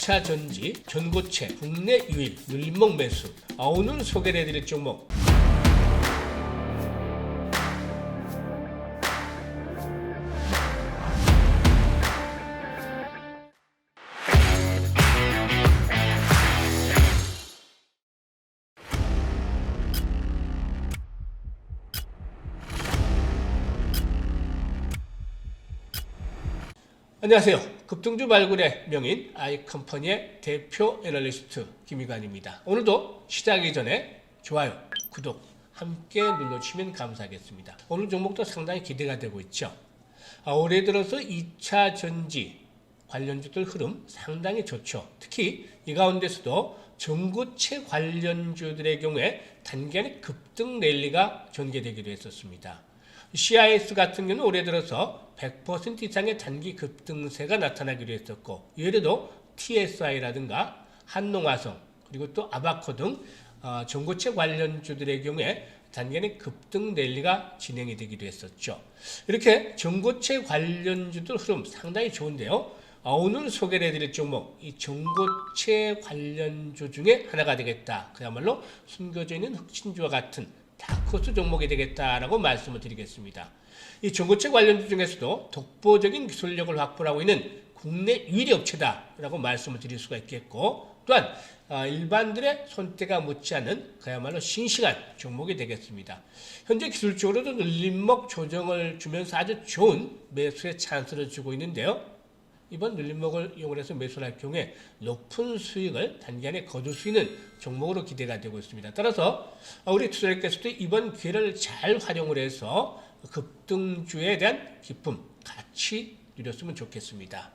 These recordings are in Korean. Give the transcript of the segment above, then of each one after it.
2차 전지, 전고체, 국내 유일, 눌림목 매수. 아, 오늘 소개를 해드릴 종목. 안녕하세요. 급등주 발굴의 명인 아이컴퍼니의 대표 애널리스트 김희관입니다. 오늘도 시작하기 전에 좋아요, 구독 함께 눌러주시면 감사하겠습니다. 오늘 종목도 상당히 기대가 되고 있죠. 아, 올해 들어서 2차 전지 관련주들 흐름 상당히 좋죠. 특히 이 가운데서도 전고체 관련주들의 경우에 단기간에 급등 랠리가 전개되기도 했었습니다. CIS 같은 경우는 올해 들어서 100% 이상의 단기 급등세가 나타나기로 했었고 이외에도 TSI라든가 한농화성 그리고 또 아바코 등 어, 전고체 관련주들의 경우에 단기간에 급등 랠리가 진행이 되기도 했었죠. 이렇게 전고체 관련주들 흐름 상당히 좋은데요. 어, 오늘 소개를 해드릴 종목 이 전고체 관련주 중에 하나가 되겠다. 그야말로 숨겨져 있는 흑신주와 같은 다크호스 종목이 되겠다라고 말씀을 드리겠습니다. 이 전고체 관련주 중에서도 독보적인 기술력을 확보하고 있는 국내 유일의 업체다라고 말씀을 드릴 수가 있겠고 또한 아, 일반들의 손때가 묻지 않은 그야말로 싱싱한 종목이 되겠습니다. 현재 기술적으로도 늘림목 조정을 주면서 아주 좋은 매수의 찬스를 주고 있는데요. 이번 눌림목을 이용해서 매수를 할 경우에 높은 수익을 단기간에 거둘 수 있는 종목으로 기대가 되고 있습니다. 따라서 우리 투자자께서도 이번 기회를 잘 활용을 해서 급등주에 대한 기쁨 같이 누렸으면 좋겠습니다.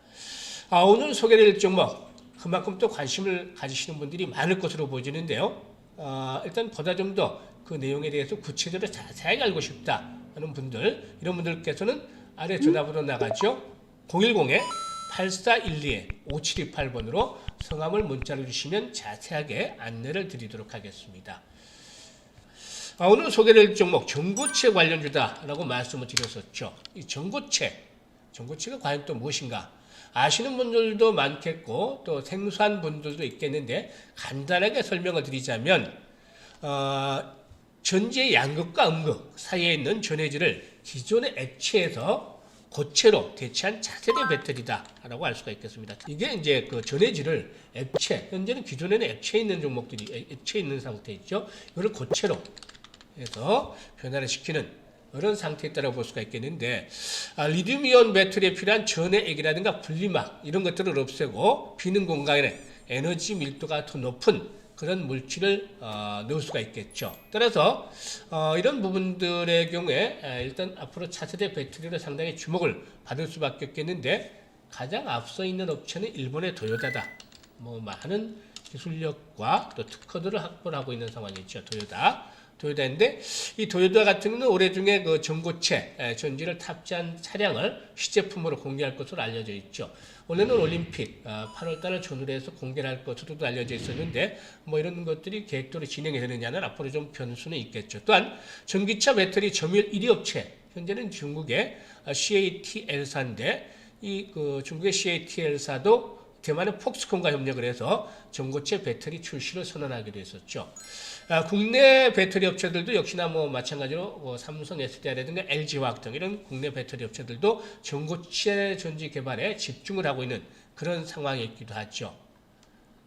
아, 오늘 소개드릴 종목 그만큼 또 관심을 가지시는 분들이 많을 것으로 보이는데요. 아, 일단 보다 좀 더 그 내용에 대해서 구체적으로 자세하게 알고 싶다 하는 분들 이런 분들께서는 아래 전화번호 나가죠. 010에 8412-5728번으로 성함을 문자로 주시면 자세하게 안내를 드리도록 하겠습니다. 아, 오늘 소개될 종목 전고체 관련주다라고 말씀을 드렸었죠. 이 전고체, 전고체가 과연 또 무엇인가? 아시는 분들도 많겠고 또 생소한 분들도 있겠는데 간단하게 설명을 드리자면 어, 전지의 양극과 음극 사이에 있는 전해질을 기존의 액체에서 고체로 대체한 차세대 배터리다라고 알 수가 있겠습니다. 이게 이제 그 전해질을 액체, 현재는 기존에는 액체에 있는 종목들이 액체에 있는 상태 있죠. 이거를 고체로 해서 변화를 시키는 그런 상태에 따라 볼 수가 있겠는데 아, 리튬이온 배터리에 필요한 전해액이라든가 분리막 이런 것들을 없애고 비는 공간에 에너지 밀도가 더 높은 그런 물질을 어, 넣을 수가 있겠죠. 따라서 어, 이런 부분들의 경우에 에, 일단 앞으로 차세대 배터리를 상당히 주목을 받을 수밖에 없겠는데 가장 앞서 있는 업체는 일본의 도요다다. 뭐 많은 기술력과 또 특허들을 확보를 하고 있는 상황이죠. 도요다. 도요다인데 이 도요다 같은 경우는 올해 중에 그 전고체 에, 전지를 탑재한 차량을 시제품으로 공개할 것으로 알려져 있죠. 원래는 올림픽 8월달을 전후로 해서 공개를 할 것으로도 알려져 있었는데 뭐 이런 것들이 계획대로 진행이 되느냐는 앞으로 좀 변수는 있겠죠. 또한 전기차 배터리 점유율 1위 업체 현재는 중국의 CATL사인데 이 그 중국의 CATL사도 대만의 폭스콘과 협력을 해서 전고체 배터리 출시를 선언하기로 했었죠. 아, 국내 배터리 업체들도 역시나 뭐 마찬가지로 뭐 삼성, SDI라든가 LG화학 등 이런 국내 배터리 업체들도 전고체 전지 개발에 집중을 하고 있는 그런 상황이기도 하죠.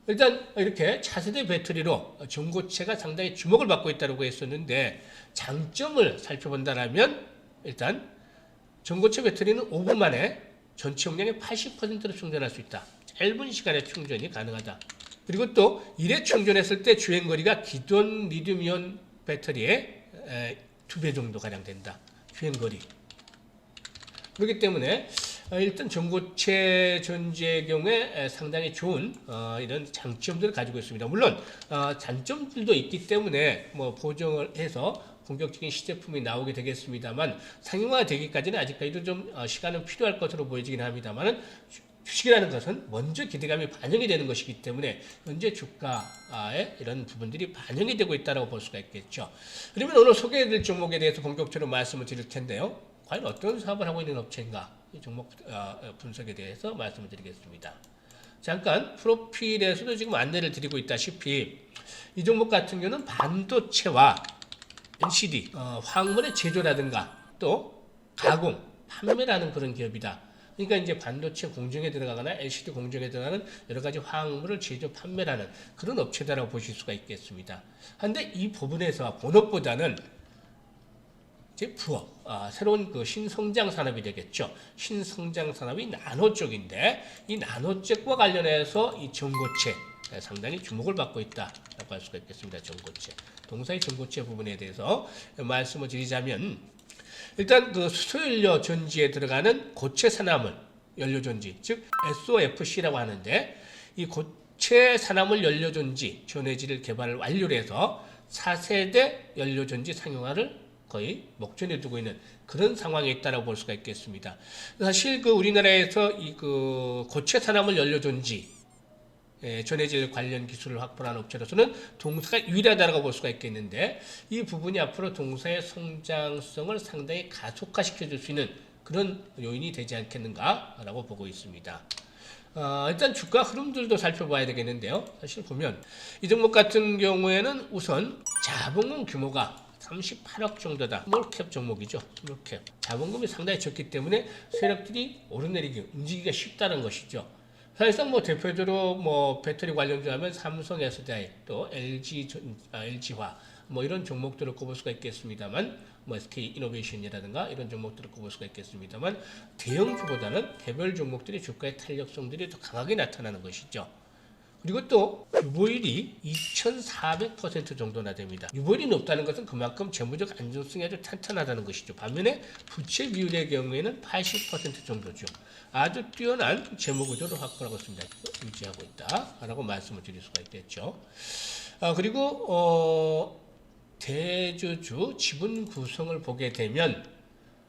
일단 이렇게 차세대 배터리로 전고체가 상당히 주목을 받고 있다고 했었는데 장점을 살펴본다면 일단 전고체 배터리는 5분 만에 전체 용량의 80%를 충전할 수 있다. 짧은 시간에 충전이 가능하다. 그리고 또 일회 충전했을 때 주행거리가 기존 리튬이온 배터리의 두 배 정도 가량 된다. 주행거리. 그렇기 때문에 어, 일단 전고체 전지의 경우에 상당히 좋은 어, 이런 장점들을 가지고 있습니다. 물론 어, 단점들도 있기 때문에 뭐 보정을 해서 본격적인 시제품이 나오게 되겠습니다만 상용화 되기까지는 아직까지도 좀 시간은 필요할 것으로 보여지긴 합니다만은 주식이라는 것은 먼저 기대감이 반영이 되는 것이기 때문에 현재 주가에 이런 부분들이 반영이 되고 있다고 볼 수가 있겠죠. 그러면 오늘 소개해드릴 종목에 대해서 본격적으로 말씀을 드릴 텐데요. 과연 어떤 사업을 하고 있는 업체인가 이 종목 분석에 대해서 말씀을 드리겠습니다. 잠깐 프로필에서도 지금 안내를 드리고 있다시피 이 종목 같은 경우는 반도체와 LCD, 어, 화학물의 제조라든가 또 가공, 판매라는 그런 기업이다. 그러니까 이제 반도체 공정에 들어가거나 LCD 공정에 들어가는 여러 가지 화학물을 제조 판매라는 그런 업체다라고 보실 수가 있겠습니다. 한데 이 부분에서 본업보다는 이제 부업, 아, 새로운 그 신성장 산업이 되겠죠. 신성장 산업이 나노 쪽인데 이 나노 쪽과 관련해서 이 전고체 상당히 주목을 받고 있다라고 할 수가 있겠습니다. 전고체 동사의 전고체 부분에 대해서 말씀을 드리자면 일단 그 수소연료 전지에 들어가는 고체 산화물 연료 전지 즉 SOFC라고 하는데 이 고체 산화물 연료 전지 전해질을 개발을 완료를 해서 4세대 연료 전지 상용화를 거의 목전에 두고 있는 그런 상황에 있다라고 볼 수가 있겠습니다. 사실 그 우리나라에서 이 그 고체 산화물 연료 전지 예, 전해질 관련 기술을 확보하는 업체로서는 동사가 유일하다고 볼 수가 있겠는데 이 부분이 앞으로 동사의 성장성을 상당히 가속화시켜 줄 수 있는 그런 요인이 되지 않겠는가라고 보고 있습니다. 어, 일단 주가 흐름들도 살펴봐야 되겠는데요. 사실 보면 이 종목 같은 경우에는 우선 자본금 규모가 38억 정도다. 스몰캡 종목이죠. 스몰캡. 자본금이 상당히 적기 때문에 세력들이 오르내리기, 움직이기가 쉽다는 것이죠. 사실상 뭐 대표적으로 뭐 배터리 관련주 하면 삼성 SDI 또 LG 전, 아, LG화 뭐 이런 종목들을 꼽을 수가 있겠습니다만 뭐 SK 이노베이션이라든가 이런 종목들을 꼽을 수가 있겠습니다.만 대형주보다는 개별 종목들의 주가의 탄력성들이 더 강하게 나타나는 것이죠. 그리고 또 유보율이 2,400% 정도나 됩니다. 유보율이 높다는 것은 그만큼 재무적 안정성이 아주 탄탄하다는 것이죠. 반면에 부채 비율의 경우에는 80% 정도죠. 아주 뛰어난 재무 구조를 확보하고 있습니다. 유지하고 있다라고 말씀을 드릴 수가 있겠죠. 아, 그리고 어, 대주주 지분 구성을 보게 되면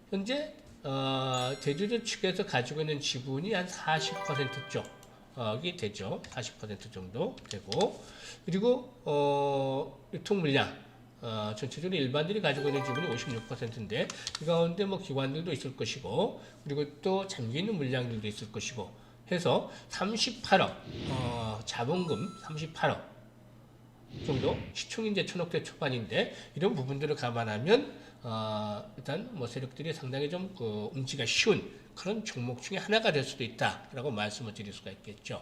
현재 어, 대주주 측에서 가지고 있는 지분이 한 40%쪽 이 되죠. 40% 정도 되고 그리고 어, 유통 물량 어, 전체적으로 일반들이 가지고 있는 지분이 56%인데 이 가운데 뭐 기관들도 있을 것이고 그리고 또 잠겨 있는 물량들도 있을 것이고 해서 38억 어, 자본금 38억 정도 시총이 이제 천억대 초반인데 이런 부분들을 감안하면 어, 일단 뭐 세력들이 상당히 좀 그 움직이기가 쉬운 그런 종목 중에 하나가 될 수도 있다라고 말씀을 드릴 수가 있겠죠.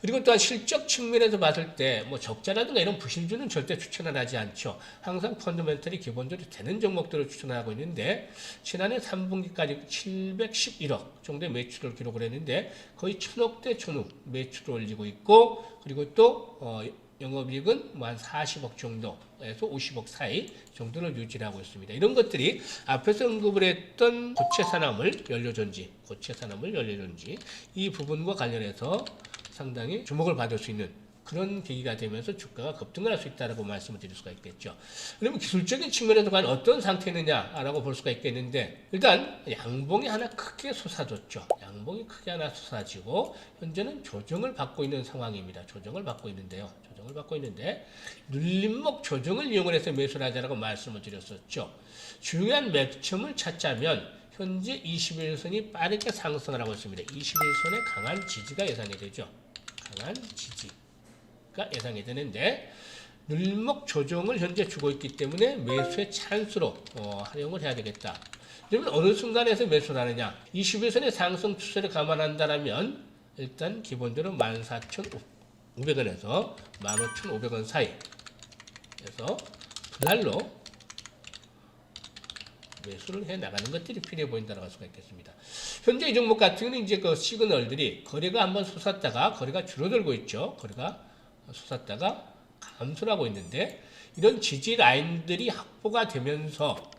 그리고 또한 실적 측면에서 봤을 때 뭐 적자라든가 이런 부실주는 절대 추천을 하지 않죠. 항상 펀더멘털이 기본적으로 되는 종목들을 추천하고 있는데 지난해 3분기까지 711억 정도의 매출을 기록을 했는데 거의 천억대 천억 매출을 올리고 있고 그리고 또 어, 영업이익은 뭐 한 40억 정도에서 50억 사이 정도를 유지하고 있습니다. 이런 것들이 앞에서 언급을 했던 고체 산화물 연료전지, 고체 산화물 연료전지 이 부분과 관련해서 상당히 주목을 받을 수 있는 그런 계기가 되면서 주가가 급등을 할 수 있다고 말씀을 드릴 수가 있겠죠. 그러면 기술적인 측면에서 과연 어떤 상태느냐라고 볼 수가 있겠는데 일단 양봉이 하나 크게 솟아졌죠. 양봉이 크게 하나 솟아지고 현재는 조정을 받고 있는 상황입니다. 조정을 받고 있는데요. 조정을 받고 있는데 눌림목 조정을 이용을 해서 매수를 하자라고 말씀을 드렸었죠. 중요한 맥점을 찾자면 현재 21선이 빠르게 상승을 하고 있습니다. 21선의 강한 지지가 예상이 되죠. 강한 지지 가 예상이 되는데 눌목 조정을 현재 주고 있기 때문에 매수의 찬스로 어, 활용을 해야 되겠다. 그러면 어느 순간에서 매수를 하느냐? 21선의 상승 추세를 감안한다면 일단 기본적으로 14,500원에서 15,500원 사이 에서 분할로 매수를 해 나가는 것들이 필요해 보인다고 할 수가 있겠습니다. 현재 이 종목 같은 경우는 이제 그 시그널들이 거래가 한번 솟았다가 거래가 줄어들고 있죠. 거래가 솟았다가 감소를 하고 있는데 이런 지지 라인들이 확보가 되면서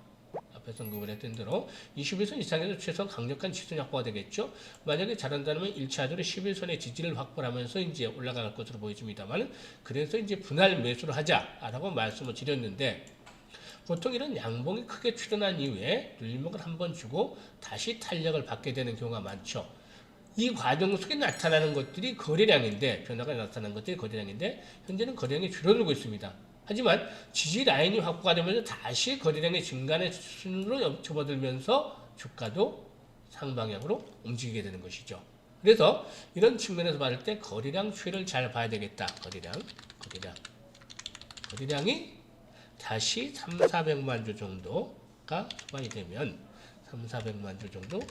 앞에서 언급을 했던 대로 21선 이상에서 최소한 강력한 지선 확보가 되겠죠. 만약에 잘한다면 1차적으로 11선의 지지를 확보하면서 이제 올라갈 것으로 보여집니다만 그래서 이제 분할 매수를 하자라고 말씀을 드렸는데 보통 이런 양봉이 크게 출현한 이후에 눌림목을 한 번 주고 다시 탄력을 받게 되는 경우가 많죠. 이 과정 속에 나타나는 것들이 거래량인데 변화가 나타나는 것들이 거래량인데 현재는 거래량이 줄어들고 있습니다. 하지만 지지 라인이 확보가 되면서 다시 거래량의 증가의 수준으로 접어들면서 주가도 상방향으로 움직이게 되는 것이죠. 그래서 이런 측면에서 봤을 때 거래량 추이를 잘 봐야 되겠다. 거래량, 거래량, 거래량이 다시 3, 400만 주 정도가 수반이 되면 3, 400만 주 정도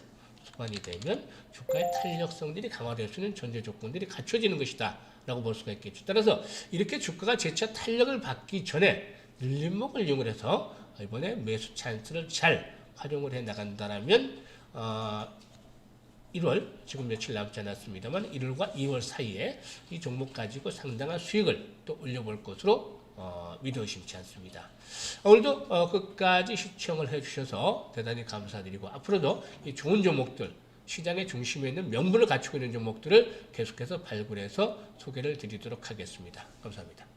수반이 되면 주가의 탄력성들이 강화될 수 있는 전제 조건들이 갖춰지는 것이다. 라고 볼 수가 있겠죠. 따라서 이렇게 주가가 재차 탄력을 받기 전에 늘림목을 이용해서 이번에 매수 찬스를 잘 활용을 해 나간다라면 어, 1월 지금 며칠 남지 않았습니다만 1월과 2월 사이에 이 종목 가지고 상당한 수익을 또 올려볼 것으로 어, 믿어 의심치 않습니다. 오늘도 어, 끝까지 시청을 해주셔서 대단히 감사드리고 앞으로도 이 좋은 종목들 시장의 중심에 있는 명분을 갖추고 있는 종목들을 계속해서 발굴해서 소개를 드리도록 하겠습니다. 감사합니다.